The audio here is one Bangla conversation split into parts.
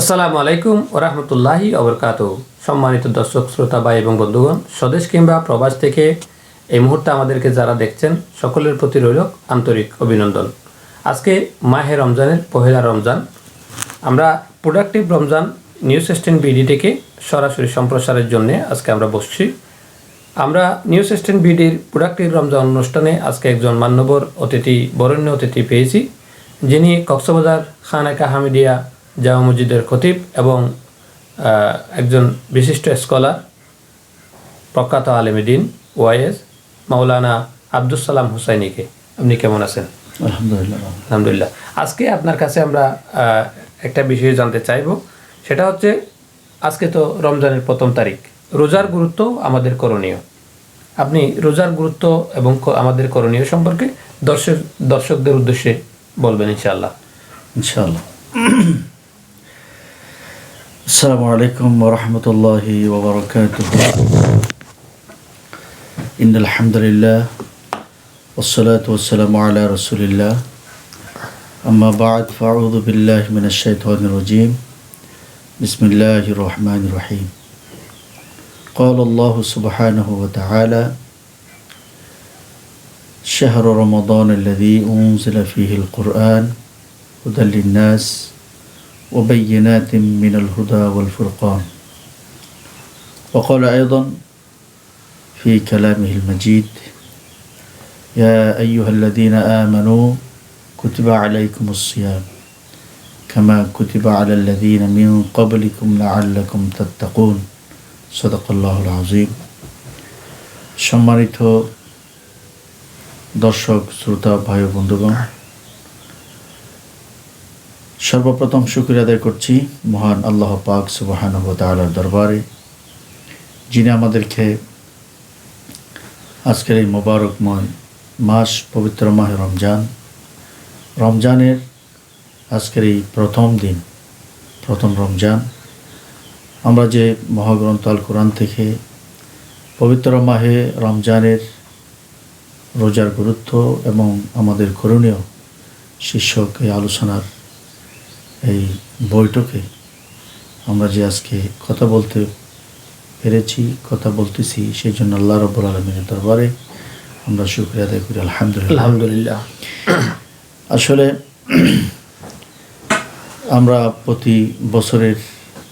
আসসালামু আলাইকুম ওরহমতুল্লাহি অবরকাত সম্মানিত দর্শক, শ্রোতা, ভাই এবং বন্ধুগণ, স্বদেশ কিংবা প্রবাস থেকে এই মুহূর্তে আমাদেরকে যারা দেখছেন, সকলের প্রতি রইল আন্তরিক অভিনন্দন। আজকে মাহে রমজানের পহেলা রমজান। আমরা প্রোডাক্টিভ রমজান নিউজ এস্টেন বিডি থেকে সরাসরি সম্প্রসারের জন্য আজকে আমরা বসছি। আমরা নিউজ এস্টেন বিডির প্রোডাক্টিভ রমজান অনুষ্ঠানে আজকে একজন মান্যবর অতিথি, বরেণ্য অতিথি পেয়েছি, যিনি কক্সবাজার খানাকা হামিদিয়া জামা মসজিদের খতিব এবং একজন বিশিষ্ট স্কলার প্রখ্যাত আলেমদিন ওয়াইএস মাওলানা আব্দুল সালাম হুসাইনিকে। আপনি কেমন আছেন? আলহামদুলিল্লাহ। আলহামদুলিল্লাহ। আজকে আপনার কাছে আমরা একটা বিষয় জানতে চাইব। সেটা হচ্ছে আজকে তো রমজানের প্রথম তারিখ। রোজার গুরুত্ব আমাদের করণীয়। আপনি রোজার গুরুত্ব এবং আমাদের করণীয় সম্পর্কে দর্শক দর্শকদের উদ্দেশ্যে বলবেন ইনশাআল্লাহ। ইনশাআল্লাহ। السلام عليكم ورحمة الله وبركاته. إن الحمد لله والصلاة والسلام على رسول الله. أما بعد فأعوذ بالله من الشيطان الرجيم. بسم الله الرحمن الرحيم. قال الله سبحانه وتعالى شهر رمضان الذي أنزل فيه القرآن هدى للناس وبينات من الهدى والفرقان وقال أيضا في كلامه المجيد يا أيها الذين آمنوا كتب عليكم الصيام كما كتب على الذين من قبلكم لعلكم تتقون صدق الله العظيم সম্মানিত দর্শক শ্রোতা ভাই ও বন্ধুগণ সর্বপ্রথম শুক্রিয়া আদায় করছি মহান আল্লাহ পাক সুবাহান তালার দরবারে, যিনি আমাদেরকে আজকের এই মোবারকময় মাস, পবিত্র মাহে রমজান, রমজানের আজকের এই প্রথম দিন, প্রথম রমজান। আমরা যে মহাগ্রন্থ আল কোরআন থেকে পবিত্র মাহে রমজানের রোজার গুরুত্ব এবং আমাদের করণীয় শীর্ষক এই আলোচনার এই বৈঠকে আমরা যে আজকে কথা বলতে পেরেছি কথা বলতেছি সেই জন্য আল্লাহ রব্বুল আলমিনের দরবারে আমরা শুক্রিয়া আদায় করি আলহামদুলিল্লাহ। আলহামদুলিল্লাহ। আসলে আমরা প্রতি বছরের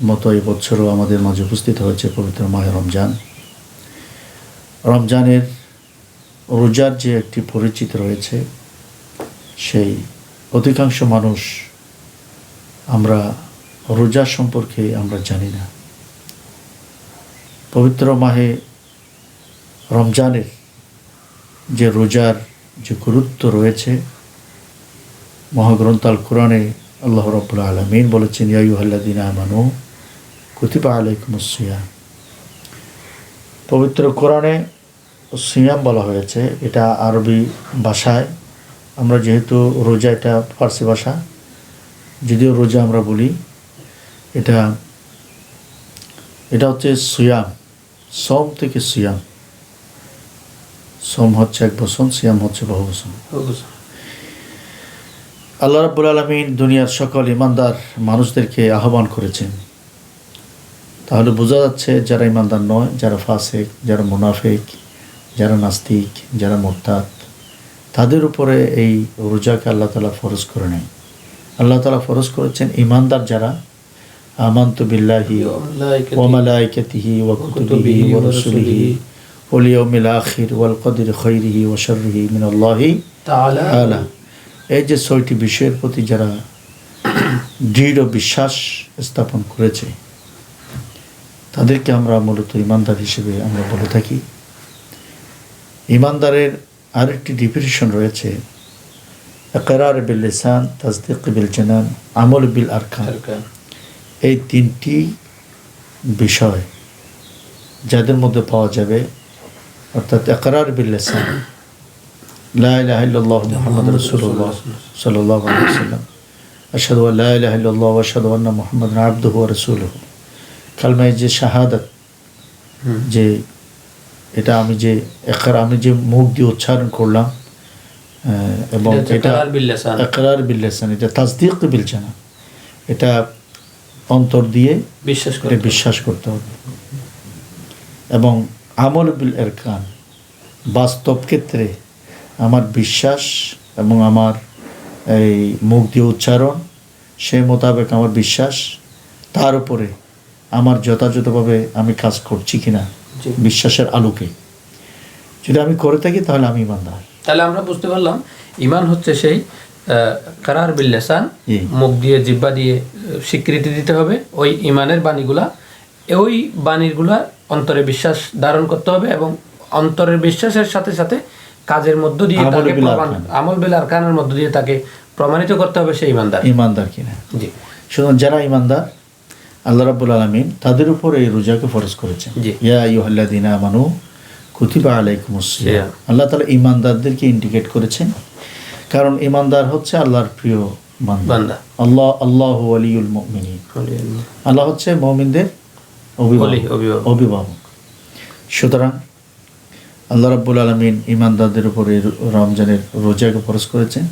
মতো এই বছরও আমাদের মাঝে উপস্থিত হয়েছে পবিত্র মাহে রমজান। রমজানের রোজার যে একটি পরিচিত রয়েছে সেই অধিকাংশ মানুষ আমরা রোজা সম্পর্কে আমরা জানি না। পবিত্র মাহে রমজানের যে রোজার যে গুরুত্ব রয়েছে মহাগ্রন্থাল কোরআনে আল্লাহ রব্বুল আলমিন বলেছেন ইয়াইহাল্লাদিন আমানু কুতিবা আলাইকুম সিয়াম। পবিত্র কোরআনে সিয়াম বলা হয়েছে। এটা আরবি ভাষায়। আমরা যেহেতু রোজা, এটা ফার্সি ভাষা। যদিও রোজা আমরা বলি এটা এটা হচ্ছে সুয়াম সম থেকে সিয়াম। সোম হচ্ছে এক বসন সিয়াম হচ্ছে বহু বসন। আল্লাহ রাব্বুল আলমিন দুনিয়ার সকল ইমানদার মানুষদেরকে আহ্বান করেছেন। তাহলে বোঝা যাচ্ছে যারা ইমানদার নয় যারা ফাসেক যারা মুনাফেক যারা নাস্তিক যারা মোরতাদ তাদের উপরে এই রোজাকে আল্লাহ তালা ফরজ করে নেয়। আল্লাহ তালা ফরজ করেছেন ইমানদার যারা আমান্ত বিল্লাহি ওমালাইকাতিহি ওয়া কুতুবিহি ওয়া রাসূলিহি ওয়াল ইয়াউমিল আখির ওয়াল কদর খৈরিহি ওয়া শাররিহি মিন আল্লাহি তাআলা। এই যে ছয়টি বিষয়ের প্রতি যারা দৃঢ় বিশ্বাস স্থাপন করেছে তাদেরকে আমরা মূলত ইমানদার হিসেবে আমরা বলে থাকি। ইমানদারের আরেকটি ডিফিনিশন রয়েছে একরার বিল লিসান তাসদিক বিল জানান আমল বিল আরকান এই তিনটি বিষয় যাদের মধ্যে পাওয়া যাবে অর্থাৎ একরার বিল লিসান লা ইলাহা ইল্লাল্লাহ মুহাম্মাদুর রাসূলুল্লাহ সাল্লাল্লাহু আলাইহি ওয়াসাল্লাম আশহাদু আল লা ইলাহা ইল্লাল্লাহ ওয়া আশহাদু আন্না মুহাম্মাদান আবদুহু ওয়া রাসূলুহু কালমায় যে শাহাদাত যে এটা আমি যে একর আমি যে মুখ দিয়ে উচ্চারণ করলাম এবং এটা। একরার বিল লিসান এটা তাসদিক বিল জানা এটা অন্তর দিয়ে বিশ্বাস করে বিশ্বাস করতে হবে। এবং আমল বিল এর এরকান বাস্তব ক্ষেত্রে আমার বিশ্বাস এবং আমার এই মুখ দিয়ে উচ্চারণ সেই মোতাবেক আমার বিশ্বাস তার উপরে আমার যথাযথভাবে আমি কাজ করছি কিনা। বিশ্বাসের আলোকে। যদি আমি করে থাকি তাহলে আমি ইমানদার। তাহলে আমরা বুঝতে পারলাম ইমান হচ্ছে সেই কারার বিল্লেসান মুখ দিয়ে জিব্বা দিয়ে স্বীকৃতি দিতে হবে ওই ইমানের বাণীগুলা ওই বাণীগুলা অন্তরে বিশ্বাস ধারণ করতে হবে এবং অন্তরের বিশ্বাসের সাথে সাথে কাজের মধ্য দিয়ে আমল তাকে। আমল বিল আরকানের মধ্য দিয়ে তাকে প্রমাণিত করতে হবে সেই ইমানদার। ইমানদার কিনা। জি। সুতরাং যারা ইমানদার আল্লাহ রাব্বুল আলমিন তাদের উপর এই রোজাকে ফরজ করেছেন। জি। ইয়া ইউহাল্লাদিনা আমানু কুতিবা আলাইকুমুস সিয়াম। সিয়াম। আল্লাহ তাআলা ইমানদারদেরকে ইন্ডিকেট করেছেন। কারণ ইমানদার হচ্ছে আল্লাহর প্রিয় বান্দা। আল্লাহ আল্লাহ ওয়ালিউল মুমিনিন। আল্লাহ হচ্ছে মুমিনদের অভিভাবক। সুতরাং আল্লাহ রাব্বুল আলমিন ইমানদারদের উপর রমজানের রোজাকে ফরজ করেছেন।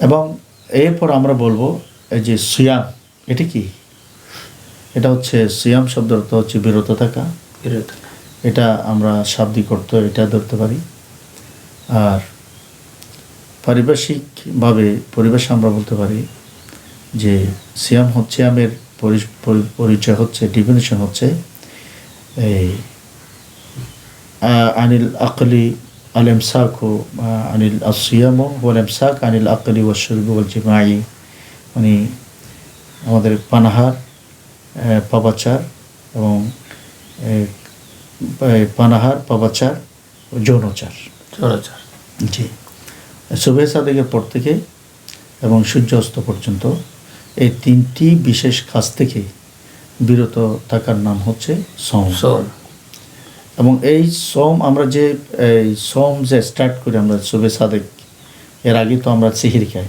এবং এরপর আমরা বলব এই যে সিয়াম এটা কি? এটা হচ্ছে সিয়াম শব্দের অর্থ হচ্ছে বিরত থাকা। এটা আমরা শাব্দিক অর্থ এটা ধরতে পারি। আর পারিপার্শ্বিকভাবে পরিবেশ আমরা বলতে পারি যে সিয়াম হচ্ছে আমের পরি- পরি- পরিচয় হচ্ছে ডিফিনেশন হচ্ছে এই আনিল আকলি আল ইমসাক ও আনিল আসিয়াম ওয়াল ইমসাক আনিল আকলি ওয়াল শুরব ওয়াল জিমাই। মানে আমাদের পানাহার পাপাচার এবং পানাহার পাপাচার ও যৌনচার। চলাচার জি। শুভে সাদেকের পর থেকে এবং সূর্য অস্ত পর্যন্ত এই তিনটি বিশেষ কাজ থেকে বিরত থাকার নাম হচ্ছে সম সোম এবং এই সোম আমরা যে এই সোম যে স্টার্ট করি আমরা শুভে সাদেক এর আগে তো আমরা সিহির খাই।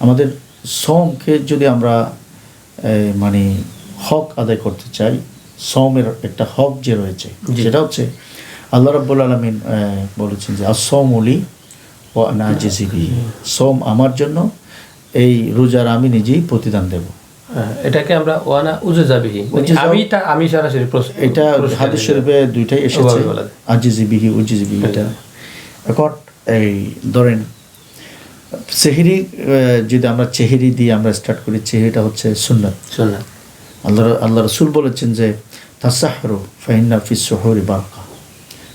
আমাদের সোমকে যদি আমরা মানে হক আদায় করতে চাই সোমের একটা হক যে রয়েছে। সেটা হচ্ছে আল্লাহ রাব্বুল আলমিন বলেছেন যে আসম অলি ও নাজিবি সোম আমার জন্য এই রোজার আমি নিজেই প্রতিদান দেব। হ্যাঁ, এটাকে আমরা ওয়ানা উজে যাবিহি আমি তা আমি সরাসরি এটা হাদিস শরীফে দুইটাই এসেছে। আজিজিবিহি উজিজিবিহি এটা। এখন এই ধরেন চেহেরি যদি আমরা চেহেরি দিয়ে আমরা স্টার্ট করি চেহেরিটা হচ্ছে সুন্নাত। শোনা আল্লাহ আল্লাহ রসুল বলেছেন যে তাসাহরু ফাহিন্না ফিস শহরি বারকা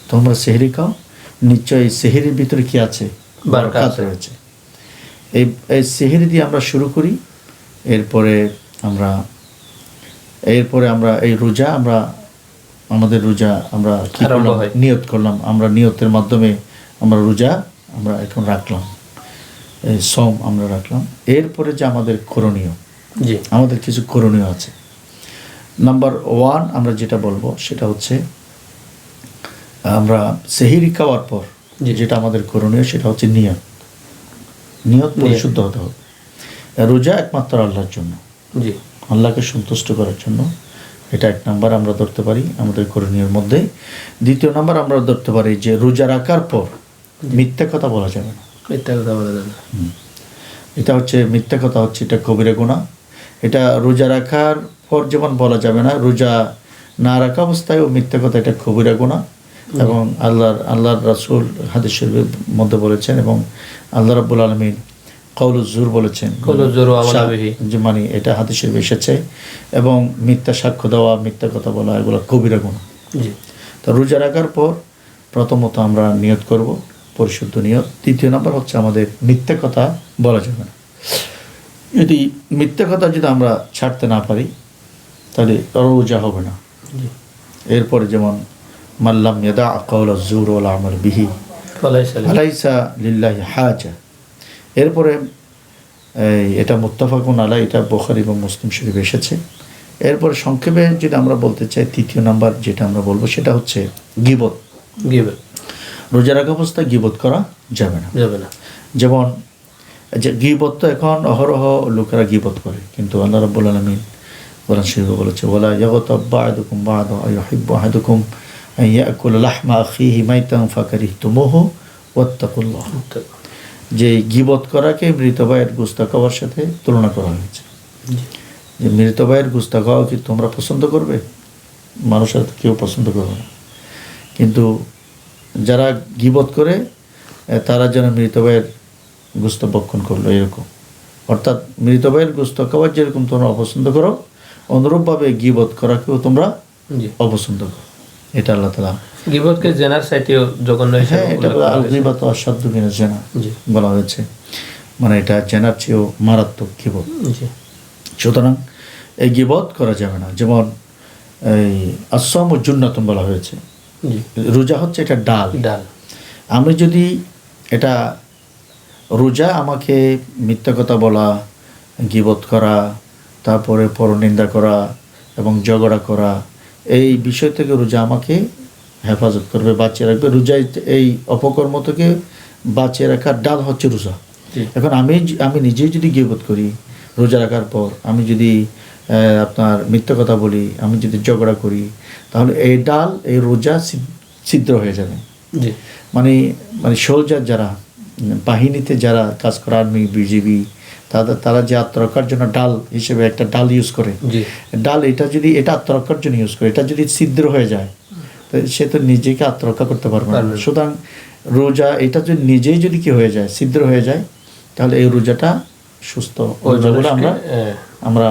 তোমরা সেহরি খাও নিশ্চয়ই সেহেরির ভিতরে কি আছে? বারাকাত রয়েছে। এই এই সেহেরি দিয়ে আমরা শুরু করি এরপরে আমরা এরপরে আমরা এই রোজা আমরা আমাদের রোজা আমরা। নিয়ত করলাম। আমরা নিয়তের মাধ্যমে আমরা রোজা আমরা এখন রাখলাম। এই সম আমরা রাখলাম। এরপরে যে আমাদের করণীয়। জি। আমাদের কিছু করণীয় আছে। নাম্বার ওয়ান আমরা যেটা বলব সেটা হচ্ছে আমরা সেহিরি খাওয়ার পর জি। যেটা আমাদের করণীয় সেটা হচ্ছে নিয়ত। নিয়ত পরিশুদ্ধ হতে হবে। রোজা একমাত্র আল্লাহর জন্য। জি। আল্লাহকে সন্তুষ্ট করার জন্য। এটা এক নাম্বার আমরা ধরতে পারি আমাদের করণীয়ের মধ্যে। দ্বিতীয় নাম্বার আমরা ধরতে পারি যে রোজা রাখার পর মিথ্যা কথা বলা যাবে না। মিথ্যা কথা বলা যাবে এটা হচ্ছে মিথ্যা কথা হচ্ছে এটা কবিরা গুণা এটা রোজা রাখার যেমন বলা যাবে না। রোজা না রাখা অবস্থায়ও মিথ্যা কথা এটা কবিরা গুণা এবং আল্লাহর আল্লাহর রাসূল হাদিস শরীফের মধ্যে বলেছেন এবং আল্লাহ রাব্বুল আলমিন কৌলুজুর বলেছেন। মানে এটা হাদিস শরীফে এসেছে এবং মিথ্যা সাক্ষ্য দেওয়া মিথ্যা কথা বলা এগুলো কবিরা গুণা তো রোজা রাখার পর প্রথমত আমরা নিয়ত করব পরিশুদ্ধ নিয়ত। দ্বিতীয় নম্বর হচ্ছে আমাদের মিথ্যা কথা বলা যাবে না। যদি মিথ্যা কথা যদি আমরা ছাড়তে না পারি তাহলে রোজা হবে না। এরপরে যেমন মাল্লাম ইয়াদা আকাউল জুর ওল আমল বিহি আলাইসা লিল্লাহি হাজা। এরপরে এটা মুত্তাফাকুন আলাই এটা বোখারি এবং মুসলিম শরীফ এসেছে। এরপরে সংক্ষেপে যদি আমরা বলতে চাই তৃতীয় নাম্বার যেটা আমরা বলব সেটা হচ্ছে গিবত। গিবে রোজা রাখা অবস্থায় গিবত করা যাবে না। যাবে না। যেমন যে গিবত তো এখন অহরহ লোকেরা গিবত করে কিন্তু আল্লাহ রাব্বুল আলামিন কোরআন বলেছে, ওয়ালা ইয়াগতাব বা'দুকুম বা'দা আইয়ুহিব্বু আহাদুকুম ইয়াকুলা লাহমা আখিহি মাইতান ফাকারিহতুমুহু ওয়াত্তাকুল্লাহ. যে গিবত করাকে মৃত ভাইয়ের গোস্তা খাওয়ার সাথে তুলনা করা হয়েছে। যে মৃত ভাইয়ের গুস্তা খাওয়া কি তোমরা পছন্দ করবে? মানুষের কেউ পছন্দ করবে না। কিন্তু যারা গিবত করে তারা যেন মৃত ভাইয়ের গুস্ত বক্ষণ করল এরকম। অর্থাৎ মৃত ভাইয়ের গুস্ত খাওয়ার যেরকম তোমরা অপছন্দ করো অনুরূপভাবে গিবত করাকেও তোমরা অপছন্দ করো। এটা আল্লাহ তালা গিবতকে জেনার সাইটেও জঘন্য হ্যাঁ এটা। গিবাত অসাধ্য কিনা জেনা বলা হয়েছে। মানে এটা জেনার চেয়েও মারাত্মক গিবত। সুতরাং এই গিবত করা যাবে না। যেমন এই আসম ও জুন্নাতন বলা হয়েছে। রোজা হচ্ছে এটা ডাল। ডাল। আমি যদি এটা রোজা আমাকে মিথ্যা কথা বলা গিবত করা তারপরে পরনিন্দা করা এবং ঝগড়া করা এই বিষয় থেকে রোজা আমাকে হেফাজত করবে বাঁচিয়ে রাখবে। রোজা এই অপকর্ম থেকে বাঁচিয়ে রাখার ডাল হচ্ছে রোজা। এখন আমি আমি নিজেই যদি গিবত করি রোজা রাখার পর আমি যদি আপনার মিথ্যা কথা বলি আমি যদি ঝগড়া করি তাহলে এই ডাল এই রোজা ছিদ্র হয়ে যাবে। মানে মানে সোলজার যারা বাহিনীতে যারা কাজ করে আর্মি বিজিবি তাদের তারা যে আত্মরক্ষার জন্য ডাল হিসেবে একটা ডাল ইউজ করে ডাল এটা যদি এটা আত্মরক্ষার জন্য ইউজ করে এটা যদি ছিদ্র হয়ে যায় তো সে তো নিজেকে আত্মরক্ষা করতে পারবে না। সুতরাং রোজা এটা যদি নিজেই যদি কি হয়ে যায় ছিদ্র হয়ে যায় তাহলে এই রোজাটা সুস্থ ওই রোজা বলে আমরা। আমরা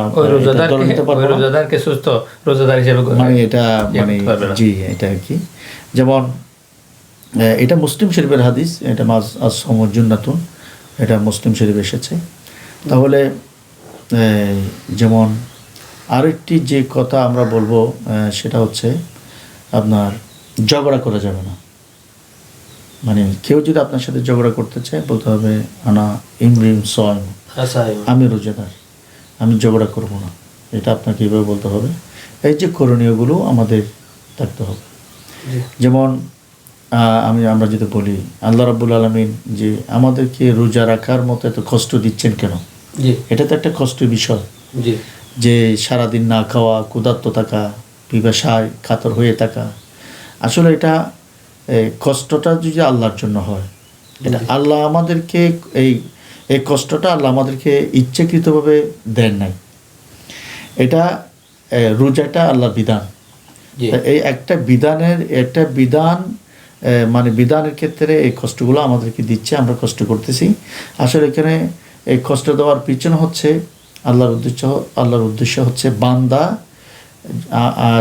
রোজাদারকে সুস্থ রোজাদার হিসেবে মানে এটা ইয়ে মানে। জি এটা আর কি। যেমন এটা মুসলিম শরীফের হাদিস এটা মাজ আসমুজ্জুন্নাতুন এটা মুসলিম শরীফ এসেছে। তাহলে যেমন আরেকটি যে কথা আমরা বলব সেটা হচ্ছে আপনার ঝগড়া করা যাবে না। মানে কেউ যদি আপনার সাথে ঝগড়া করতে চায় বলতে হবে আনা ইমরিম সয়ম আমি রোজাদার আমি ঝগড়া করব না। এটা আপনাকে কীভাবে বলতে হবে। এই যে করণীয়গুলো আমাদের থাকতে হবে। যেমন আমি আমরা যদি বলি আল্লাহ রাব্বুল আলমিন যে আমাদেরকে রোজা রাখার মতো এত কষ্ট দিচ্ছেন কেন? এটা তো একটা কষ্টের বিষয়। যে সারাদিন না খাওয়া ক্ষুধার্ত থাকা পিপাসায় কাতর হয়ে থাকা। আসলে এটা কষ্টটা যদি আল্লাহর জন্য হয় এটা আল্লাহ আমাদেরকে এই এই কষ্টটা আল্লাহ আমাদেরকে ইচ্ছাকৃতভাবে দেন নাই। এটা রোজাটা আল্লাহর বিধান। এই একটা বিধানের একটা বিধান মানে বিধানের ক্ষেত্রে এই কষ্টগুলো আমাদেরকে দিচ্ছে আমরা কষ্ট করতেছি। আসলে এখানে এই কষ্ট দেওয়ার পিছনে হচ্ছে আল্লাহর উদ্দেশ্য আল্লাহর উদ্দেশ্য হচ্ছে বান্দা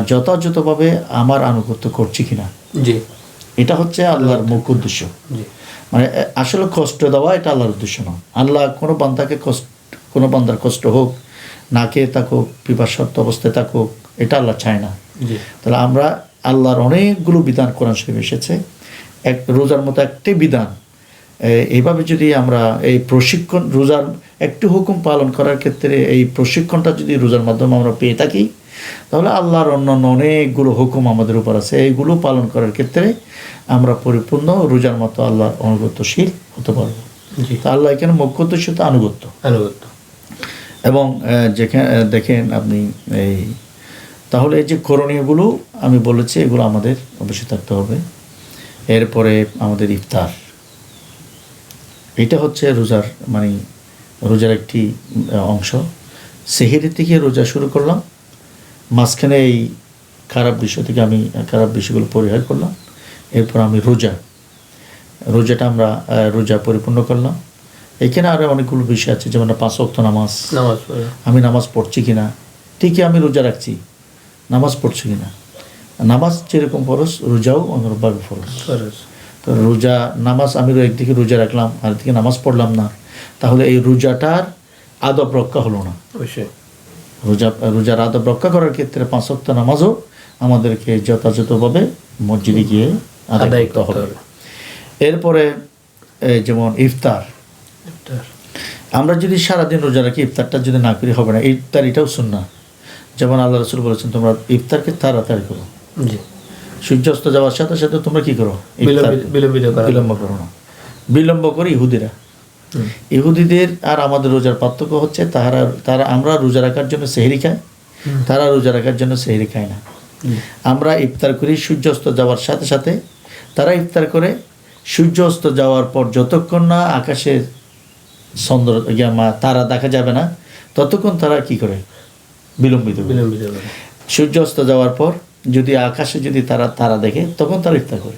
যথাযথভাবে আমার আনুগত্য করছি কিনা। জি। এটা হচ্ছে আল্লাহর মুখ্য উদ্দেশ্য। মানে আসলে কষ্ট দেওয়া এটা আল্লাহর উদ্দেশ্য নয়। আল্লাহ কোনো বান্দাকে কষ্ট কোনো বান্দার কষ্ট হোক না খেয়ে থাকুক পিপাসার্থ অবস্থায় থাকুক এটা আল্লাহ চায় না। তাহলে আমরা আল্লাহর অনেকগুলো বিধান কোরআন শরীফ এসেছে। এক রোজার মতো একটি বিধান এইভাবে যদি আমরা এই প্রশিক্ষণ রোজার একটু হুকুম পালন করার ক্ষেত্রে এই প্রশিক্ষণটা যদি রোজার মাধ্যমে আমরা পেয়ে থাকি তাহলে আল্লাহর অন্যান্য অনেকগুলো হুকুম আমাদের উপর আছে। এইগুলো পালন করার ক্ষেত্রে আমরা পরিপূর্ণ রোজার মতো আল্লাহর অনুগত্যশীল হতে পারব। তা আল্লাহ এখানে মুখ্য উদ্দেশ্য তো আনুগত্য। আনুগত্য। এবং যেখানে দেখেন আপনি এই তাহলে এই যে করণীয়গুলো আমি বলেছি এগুলো আমাদের অবশ্যই থাকতে হবে। এরপরে আমাদের ইফতার। এটা হচ্ছে রোজার মানে রোজার একটি অংশ। সেহেরি থেকে রোজা শুরু করলাম। মাঝখানে এই খারাপ বিষয় থেকে আমি খারাপ বিষয়গুলো পরিহার করলাম। এরপর আমি রোজা রোজাটা আমরা রোজা পরিপূর্ণ করলাম। এখানে আরও অনেকগুলো বিষয় আছে যেমন পাঁচ অক্ত নামাজ। নামাজ আমি নামাজ পড়ছি কিনা? ঠিকই আমি রোজা রাখছি। নামাজ পড়ছি কিনা? নামাজ যেরকম ফরজ রোজাও অনুরূপভাবে ফরজ। ফরজ। তো রোজা নামাজ আমি একদিকে রোজা রাখলাম আর একদিকে নামাজ পড়লাম না। তাহলে এই রোজাটার আদব রক্ষা হলো না। রোজা রোজার আদব রক্ষা করার ক্ষেত্রে পাঁচ ওয়াক্ত নামাজও আমাদেরকে যথাযথভাবে মসজিদে গিয়ে আদায় করতে হবে। এরপরে যেমন ইফতার। ইফতার। আমরা যদি সারাদিন রোজা রাখি ইফতারটা যদি না করি হবে না। ইফতার এটাও শুন না যেমন আল্লাহ রসুল বলেছেন তোমরা ইফতারকে তাড়াতাড়ি করো। জি। সূর্যাস্ত যাওয়ার সাথে সাথে তোমরা কি করো? বিলম্ব করো। না। বিলম্ব করে ইহুদিরা। ইহুদিদের আর আমাদের রোজার পার্থক্য হচ্ছে তারা তারা আমরা রোজা রাখার জন্য সেহরি খাই। তারা রোজা রাখার জন্য সেহরি খায় না। আমরা ইফতার করি সূর্যাস্ত যাওয়ার সাথে সাথে। তারা ইফতার করে সূর্য অস্ত যাওয়ার পর যতক্ষণ না আকাশে চন্দ্র তারা দেখা যাবে না ততক্ষণ তারা কি করে? বিলম্বিত বিলম্বিত করে। সূর্য অস্ত যাওয়ার পর যদি আকাশে যদি তারা তারা দেখে তখন তারা ইফতার করে।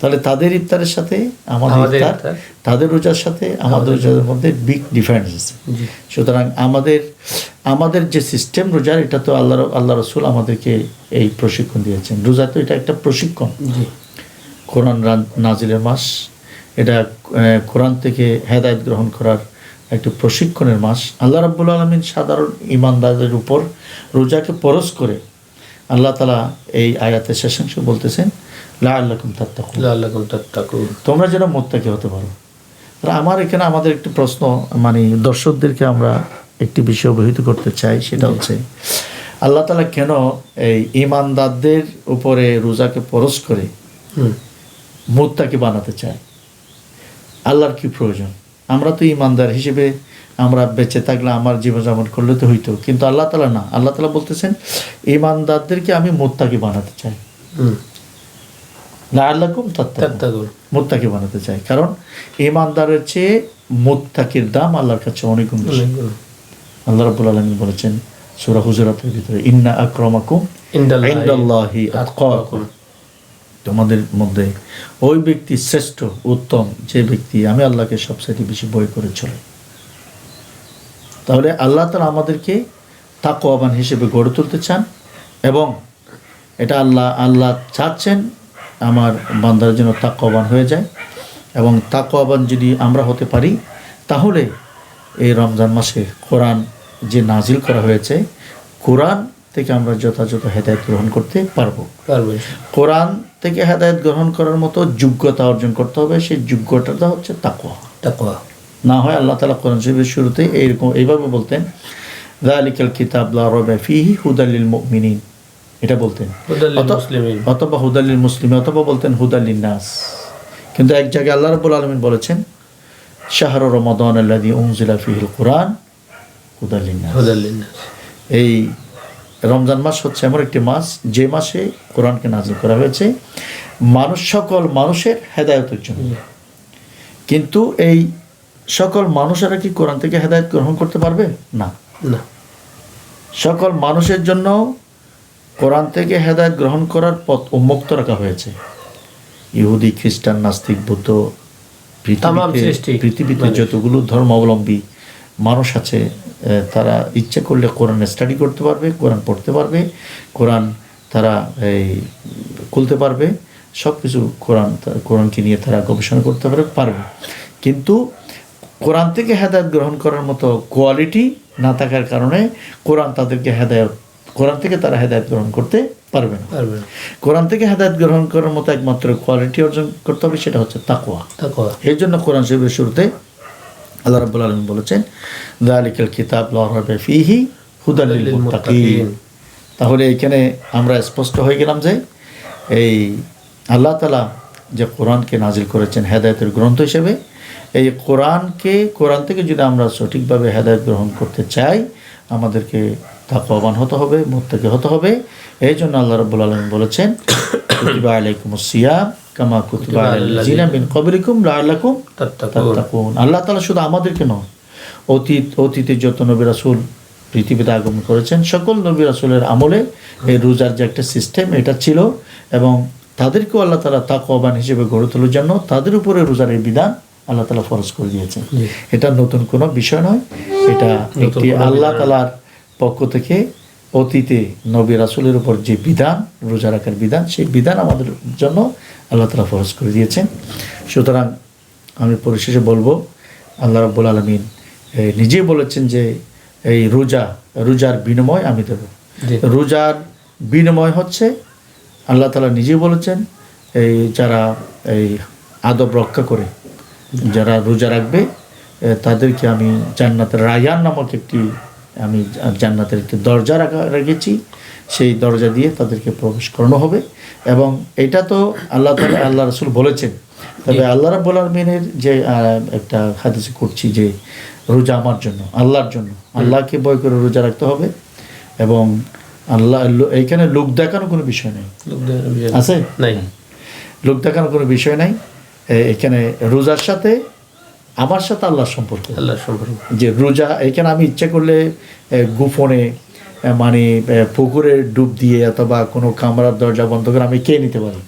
তাহলে তাদের ইফতারের সাথে আমাদের ইফতার। তাদের রোজার সাথে আমাদের রোজার মধ্যে বিগ ডিফারেন্স আছে। সুতরাং আমাদের আমাদের যে সিস্টেম রোজার এটা তো আল্লাহ আল্লাহ রসুল আমাদেরকে এই প্রশিক্ষণ দিয়েছেন। রোজা তো এটা একটা প্রশিক্ষণ। জি। কোরআন নাজিলের মাস এটা কোরআন থেকে হেদায়ত গ্রহণ করার একটি প্রশিক্ষণের মাস। আল্লাহ রাব্বুল আলমিন সাধারণ ইমানদারদের উপর রোজাকে পরশ করে আল্লাহ তালা এই আয়াতের শেষাংশ বলতেছেন লা তোমরা যেন মোত্তাকি হতে পারো। আমার এখানে আমাদের একটি প্রশ্ন মানে দর্শকদেরকে আমরা একটি বিষয় অবহিত করতে চাই সেটা হচ্ছে আল্লাহ তালা কেন এই ইমানদারদের উপরে রোজাকে পরশ করে মোত্তাকি বানাতে চায়? আল্লাহর কি প্রয়োজন? আমরা তো ইমানদার হিসেবে আমরা বেঁচে থাকলে আমার জীবনযাপন করলে তো হইতো। কিন্তু আল্লাহ তালা না। আল্লাহ তালা বলতেছেন ইমানদারদেরকে আমি মোত্তাকি বানাতে চাই। না আল্লাহ কুম তত্ত্ব তাত্তাকুন। মোত্তাকি বানাতে চাই। কারণ ইমানদারের চেয়ে মোত্তাকির দাম আল্লাহর কাছে অনেক বেশি। আল্লাহ রাব্বুল আলামিন বলেছেন সুরা হুজুরাতের ভিতরে ইন্না আক্রমাকুম ইনদাল্লাহি ইনদাল্লাহি আতকাকুম। তোমাদের মধ্যে ওই ব্যক্তি শ্রেষ্ঠ উত্তম যে ব্যক্তি আমি আল্লাহকে সবচেয়ে বেশি বই করে চলে। তাহলে আল্লাহ তালা আমাদেরকে তাকওয়াবান হিসেবে গড়ে তুলতে চান এবং এটা আল্লাহ আল্লাহ চাচ্ছেন আমার বান্দার জন্য তাকওয়াবান হয়ে যায় এবং তাকওয়াবান যদি আমরা হতে পারি তাহলে এই রমজান মাসে কোরআন যে নাজিল করা হয়েছে কোরআন থেকে আমরা যথাযথ হেদায়ত গ্রহণ করতে পারব। পারবে কোরআন থেকে হেদায়ত গ্রহণ করার মতো যোগ্যতা অর্জন করতে হবে সেই যোগ্যতাটা হচ্ছে তাকওয়া। তাকওয়া। না হয় আল্লাহ তালা কোরআন শরীফের শুরুতে এইরকম এইভাবে বলতেন দালিকাল কিতাব লা রবে ফিহি হুদালিল মুমিনিন। এটা বলতেন। অথবা হুদালিল মুসলিম অথবা বলতেন হুদালিল নাস। কিন্তু এক জায়গায় আল্লাহ রাব্বুল আলমিন বলেছেন শাহর রমাদান আল্লাদি উমজিলা ফিহিল কোরআন হুদালিল নাস। এই রমজান মাস হচ্ছে এমন একটি মাস যে মাসে কোরআনকে নাজিল করা হয়েছে মানুষ সকল মানুষের হেদায়তের জন্য। কিন্তু এই সকল মানুষেরা কি কোরআন থেকে হেদায়ত গ্রহণ করতে পারবে? না। না। সকল মানুষের জন্য কোরআন থেকে হেদায়ত গ্রহণ করার পথ উন্মুক্ত রাখা হয়েছে। ইহুদি খ্রিস্টান নাস্তিক বৌদ্ধ পৃথিবীতে পৃথিবীতে যতগুলো ধর্মাবলম্বী মানুষ আছে তারা ইচ্ছে করলে কোরআন স্টাডি করতে পারবে কোরআন পড়তে পারবে কোরআন তারা এই খুলতে পারবে সব কিছু কোরআন কোরআনকে নিয়ে তারা গবেষণা করতে পারবে পারবে। কিন্তু কোরআন থেকে হেদায়ত গ্রহণ করার মতো কোয়ালিটি না থাকার কারণে কোরআন তাদেরকে হেদায়ত কোরআন থেকে তারা হেদায়ত গ্রহণ করতে পারবে না। কোরআন থেকে হেদায়ত গ্রহণ করার মতো একমাত্র কোয়ালিটি অর্জন করতে হবে সেটা হচ্ছে তাকওয়া। এই জন্য কোরআন শরীফের শুরুতে আল্লাহ রাব্বুল আলামিন বলেছেন যালিকাল কিতাব লা রাইবা ফীহি হুদাল লিল লিল মুত্তাকিন। মুত্তাকিন। তাহলে এখানে আমরা স্পষ্ট হয়ে গেলাম যে এই আল্লাহ তালা যে কোরআনকে নাজিল করেছেন হেদায়তের গ্রন্থ হিসেবে এই কোরআনকে কোরআন থেকে যদি আমরা সঠিকভাবে হেদায়ত গ্রহণ করতে চাই আমাদেরকে তাকওয়াবান হতে হবে মুত্তাকি হতে হবে। এই জন্য আল্লাহ রাব্বুল আলামিন বলেছেন কুতিবা আলাইকুমুস সিয়াম কামা কুতিবা আলাল্লাযিনা মিন ক্বাবলিকুম লাআল্লাকুম তাত্তাকুন। তাত্তাকুন। আল্লাহ তালা শুধু আমাদেরকে নয় অতীত অতীতে যত নবী রাসুল পৃথিবীতে আগমন করেছেন সকল নবী রাসুলের আমলে এই রোজার যে একটা সিস্টেম এটা ছিল এবং তাদেরকেও আল্লাহ তালা তাকওয়াবান হিসেবে গড়ে তোলার জন্য তাদের উপরে রোজার এই বিধান আল্লাহ তালা ফরজ করে দিয়েছেন। এটা নতুন কোনো বিষয় নয়। এটা একটি আল্লাহ তালার পক্ষ থেকে অতীতে নবী রাসুলের উপর যে বিধান রোজা রাখার বিধান সেই বিধান আমাদের জন্য আল্লাহ তালা ফরজ করে দিয়েছেন। সুতরাং আমি পরিশেষে বলব আল্লাহ রাব্বুল আলমিন নিজেই বলেছেন যে এই রোজা রোজার বিনিময় আমি দেব। রোজার বিনিময় হচ্ছে আল্লাহ তালা নিজেই বলেছেন এই যারা এই আদব রক্ষা করে যারা রোজা রাখবে তাদেরকে আমি জান্নাতের রায়ান নামক একটি আমি জান্নাতের একটি দরজা রাখা রেখেছি। সেই দরজা দিয়ে তাদেরকে প্রবেশ করানো হবে। এবং এটা তো আল্লাহ তালা আল্লাহ রসুল বলেছেন। তবে আল্লাহ রাব্বুল আলমিনের যে একটা হাদিসে করছি যে রোজা আমার জন্য আল্লাহর জন্য। আল্লাহকে বয় করে রোজা রাখতে হবে। এবং আল্লাহ এইখানে লোক দেখানো কোনো বিষয় নেই। আছে? নাই। লোক দেখানোর কোনো বিষয় নাই। এখানে রোজার সাথে আমার সাথে আল্লাহর সম্পর্ক। আল্লাহর সম্পর্ক। যে রোজা এখানে আমি ইচ্ছে করলে গোপনে মানে পুকুরে ডুব দিয়ে অথবা কোনো কামরার দরজা বন্ধ করে আমি কে নিতে পারি।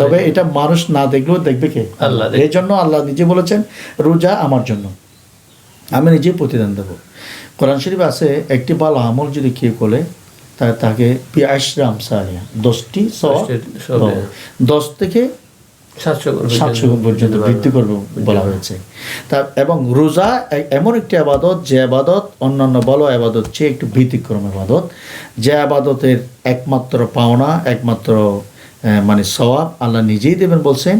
তবে এটা মানুষ না দেখলেও দেখবে কে? আল্লাহ এই জন্য আল্লাহ নিজে বলেছেন রোজা আমার জন্য। আমি নিজে প্রতিদান দেবো। কোরআন শরীফ আছে একটি ভালো আমল যদি কেউ করে তাকে পিয়াশরাম সারিয়া দশটি। দশ থেকে সাতশো পর্যন্ত বৃদ্ধি করবে বলা হয়েছে। তা এবং রোজা এমন একটি আবাদত যে আবাদত অন্যান্য বলো আবাদত চেয়ে একটু ব্যতিক্রম আবাদত যে আবাদতের একমাত্র পাওনা একমাত্র মানে সওয়াব আল্লাহ নিজেই দেবেন বলছেন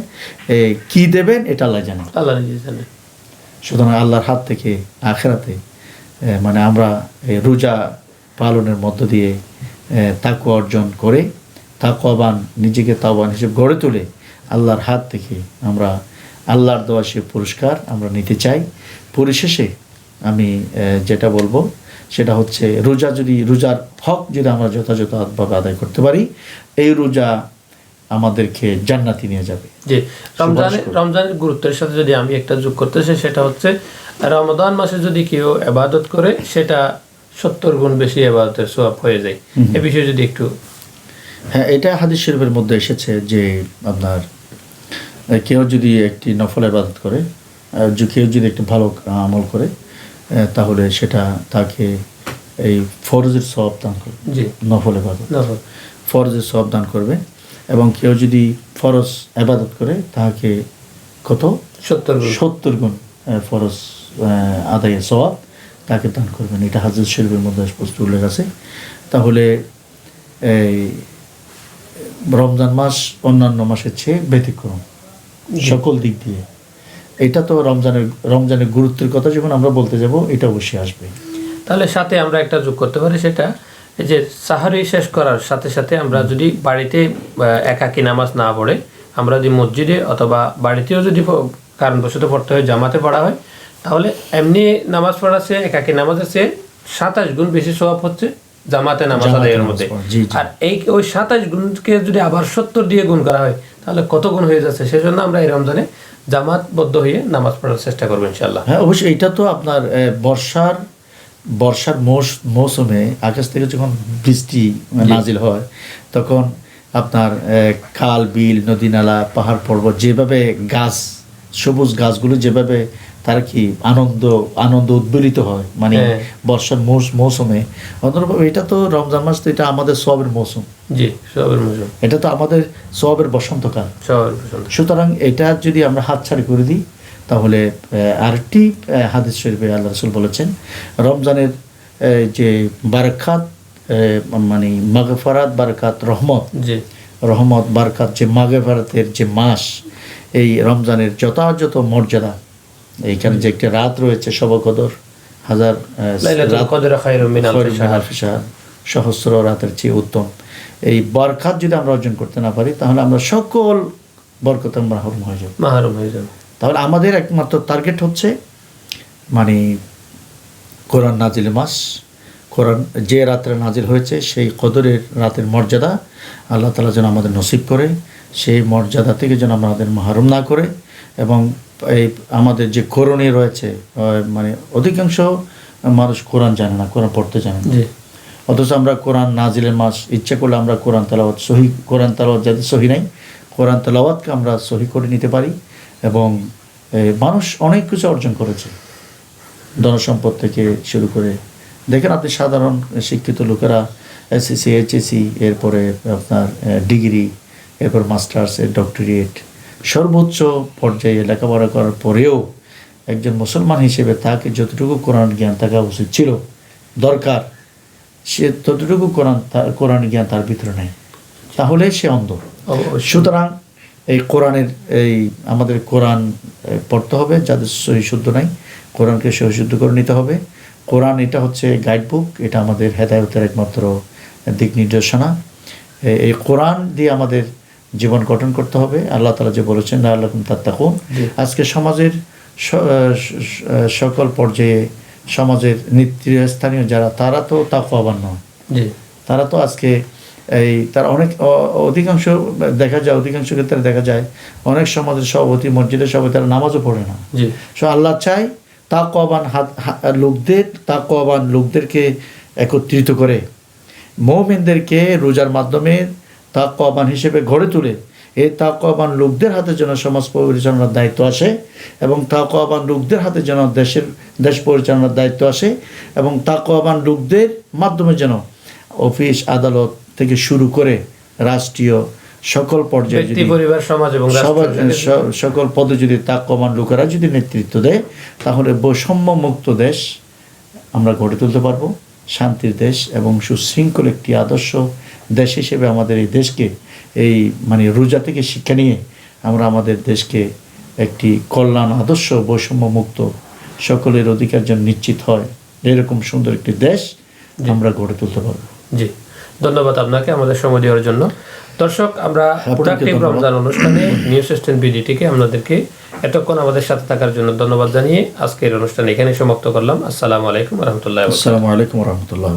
এ, কি দেবেন এটা আল্লাহ জানেন। আল্লাহ নিজে জানে সুতরাং আল্লাহর হাত থেকে আখেরাতে মানে আমরা রোজা পালনের মধ্য দিয়ে তাকু অর্জন করে তাকওয়াবান নিজেকে তাওয়ান হিসেবে গড়ে তুলে আল্লাহর হাত থেকে আমরা আল্লাহর দেওয়া সে পুরস্কার আমরা নিতে চাই। পরিশেষে আমি যেটা বলব সেটা হচ্ছে রোজা যদি রোজার হক যদি আমরা যথাযথভাবে আদায় করতে পারি এই রোজা আমাদেরকে জান্নাতি নিয়ে যাবে। জি। রমজানের রমজানের গুরুত্বের সাথে যদি আমি একটা যোগ করতে চাই সেটা হচ্ছে রমজান মাসে যদি কেউ আবাদত করে সেটা সত্তর গুণ বেশি আবাদতের সোয়াব হয়ে যায়। এ বিষয়ে যদি একটু হ্যাঁ এটা হাদিস শরীফের মধ্যে এসেছে যে আপনার কেউ যদি একটি নফল ইবাদত করে কেউ যদি একটি ভালো আমল করে তাহলে সেটা তাকে এই ফরজের সব দান করবে। জি। নফল নফল। ফরজের সব দান করবে এবং কেউ যদি ফরজ আবাদত করে তাহাকে কত? সত্তর সত্তর গুণ ফরজ আহ, আদায়ের সওয়াব তাকে দান করবেন। এটা হাজর শরীফের মধ্যে স্পষ্ট উল্লেখ আছে। তাহলে এই রমজান মাস অন্যান্য মাসের চেয়ে ব্যতিক্রম। সকল দিক দিয়ে। এটা তো রমজানের রমজানের গুরুত্বের কথা যখন আমরা বলতে যাব এটা অবশ্যই আসবে। তাহলে সাথে আমরা একটা যোগ করতে পারি সেটা এই যে সাহারি শেষ করার সাথে সাথে আমরা যদি বাড়িতে একাকী নামাজ না পড়ে আমরা যদি মসজিদে অথবা বাড়িতেও যদি কারণবশত পড়তে হয় জামাতে পড়া হয় তাহলে এমনি নামাজ পড়া সে একাকী নামাজের চেয়ে সাতাশ গুণ বেশি স্বভাব হচ্ছে। জামাতে নামাজ আদায়ের মধ্যে। আর এই ওই সাতাশ গুণকে যদি আবার সত্তর দিয়ে গুণ করা হয় তাহলে কত গুণ হয়ে যাচ্ছে? সেজন্য আমরা এই রমজানে জামাতবদ্ধ হয়ে নামাজ পড়ার চেষ্টা করব ইনশাল্লাহ হ্যাঁ অবশ্যই এটা তো আপনার বর্ষার বর্ষার মৌসুমে আকাশ থেকে যখন বৃষ্টি নাজিল হয় তখন আপনার খাল বিল নদী নালা পাহাড় পর্বত যেভাবে গাছ সবুজ গাছগুলো যেভাবে তার কি আনন্দ আনন্দ উদ্বেলিত হয় মানে হ্যাঁ। বর্ষার মৌস মৌসুমে। অন্যভাবে এটা তো রমজান মাস তো এটা আমাদের সবের মৌসুম। জি সবের মৌসুম। এটা তো আমাদের সবের বসন্তকাল। সুতরাং এটা যদি আমরা হাতছাড়ি করে দিই তাহলে আরেকটি হাদিস শরীফে আল্লাহ রসুল বলেছেন রমজানের যে বারাকাত মানে মাগফারাত বারাকাত রহমত। রহমত বারাকাত যে মাগফারাতের যে মাস এই রমজানের যথাযথ মর্যাদা। এইখানে যে একটি রাত রয়েছে শবকদর হাজার। সহস্র রাতের চেয়ে উত্তম। এই বরখাত যদি আমরা অর্জন করতে না পারি তাহলে আমরা সকল বরকত আমরা মাহরুম হয়ে যাব। মাহরুম হয়ে যাবে। তাহলে আমাদের একমাত্র টার্গেট হচ্ছে মানে কোরআন নাজিল মাস কোরআন যে রাত্রে নাজির হয়েছে সেই কদরের রাতের মর্যাদা আল্লাহ তালা যেন আমাদের নসিব করে সেই মর্যাদা থেকে যেন আমাদের মাহরুম না করে এবং এই আমাদের যে করণীয় রয়েছে মানে অধিকাংশ মানুষ কোরআন জানে না কোরআন পড়তে জানে না। অথচ আমরা কোরআন নাজিলের মাস ইচ্ছে করলে আমরা কোরআন তালাওয়াত সহি কোরআন তেলাওয়াত যাদের সহি নাই কোরআন তালাওয়াতকে আমরা সহি করে নিতে পারি এবং মানুষ অনেক কিছু অর্জন করেছে। ধনসম্পদ থেকে শুরু করে দেখেন আপনি সাধারণ শিক্ষিত লোকেরা এসএসসি এইচএসসি এরপরে আপনার ডিগ্রি এরপর মাস্টার্স এর ডক্টরেট সর্বোচ্চ পর্যায়ে লেখাপড়া করার পরেও একজন মুসলমান হিসেবে তাকে যতটুকু কোরআন জ্ঞান থাকা উচিত ছিল দরকার সে ততটুকু কোরআন তার কোরআন জ্ঞান তার ভিতরে নেই। তাহলে সে অন্ধ। সুতরাং এই কোরআনের এই আমাদের কোরআন পড়তে হবে যাদের সহি শুদ্ধ নাই কোরআনকে সহি শুদ্ধ করে নিতে হবে। কোরআন এটা হচ্ছে গাইড বুক এটা আমাদের হেদায়তের একমাত্র দিক নির্দেশনা। এই কোরআন দিয়ে আমাদের জীবন গঠন করতে হবে। আল্লাহ তালা যে বলেছেন আল্লাহ তাত্তাকুন। আজকে সমাজের সকল পর্যায়ে সমাজের নেতৃস্থানীয় যারা তারা তো তাকওয়াবান নয় তারা তো আজকে এই তার অনেক অধিকাংশ দেখা যায় অধিকাংশ ক্ষেত্রে দেখা যায় অনেক সমাজের সভাপতি মসজিদের সভাপতি তারা নামাজও পড়ে না। সো আল্লাহ চাই তা কবান হাত হা- লোকদের তা কবান লোকদেরকে একত্রিত করে। মৌমিনদেরকে রোজার মাধ্যমে তাকওয়াবান হিসেবে গড়ে তুলে। এই তাকওয়াবান লোকদের হাতে যেন সমাজ পরিচালনার দায়িত্ব আসে এবং তাকওয়াবান লোকদের হাতে যেন দেশের দেশ পরিচালনার দায়িত্ব আসে এবং তাকওয়াবান লোকদের মাধ্যমে যেন অফিস আদালত থেকে শুরু করে রাষ্ট্রীয় সকল পর্যায়ে যদি পরিবার সমাজ এবং সবার রাষ্ট্র স- সকল পদে যদি তাকওয়াবান লোকেরা যদি নেতৃত্ব দেয় তাহলে বৈষম্য মুক্ত দেশ আমরা গড়ে তুলতে পারব। শান্তির দেশ এবং সুশৃঙ্খল একটি আদর্শ দেশ হিসেবে আমাদের এই দেশকে এই মানে রোজা থেকে শিক্ষা নিয়ে আমরা আমাদের দেশকে একটি কল্যাণ আদর্শ বৈষম্য মুক্ত সকলের অধিকার যেন নিশ্চিত হয়। এরকম সুন্দর একটি দেশ আমরা গড়ে তুলতে পারব। জি। ধন্যবাদ আপনাকে আমাদের সময় দেওয়ার জন্য। দর্শক আমরা আপনাকে প্রোডাক্টিভ রমজান অনুষ্ঠানে নিউজ স্টেন বিডিটিকে আপনাদেরকে এতক্ষণ আমাদের সাথে থাকার জন্য ধন্যবাদ জানিয়ে আজকের অনুষ্ঠান এখানে সমাপ্ত করলাম। আসসালামু আলাইকুম রহমতুল্লাহ আসসালামু আলাইকুম রহমতুল্লাহ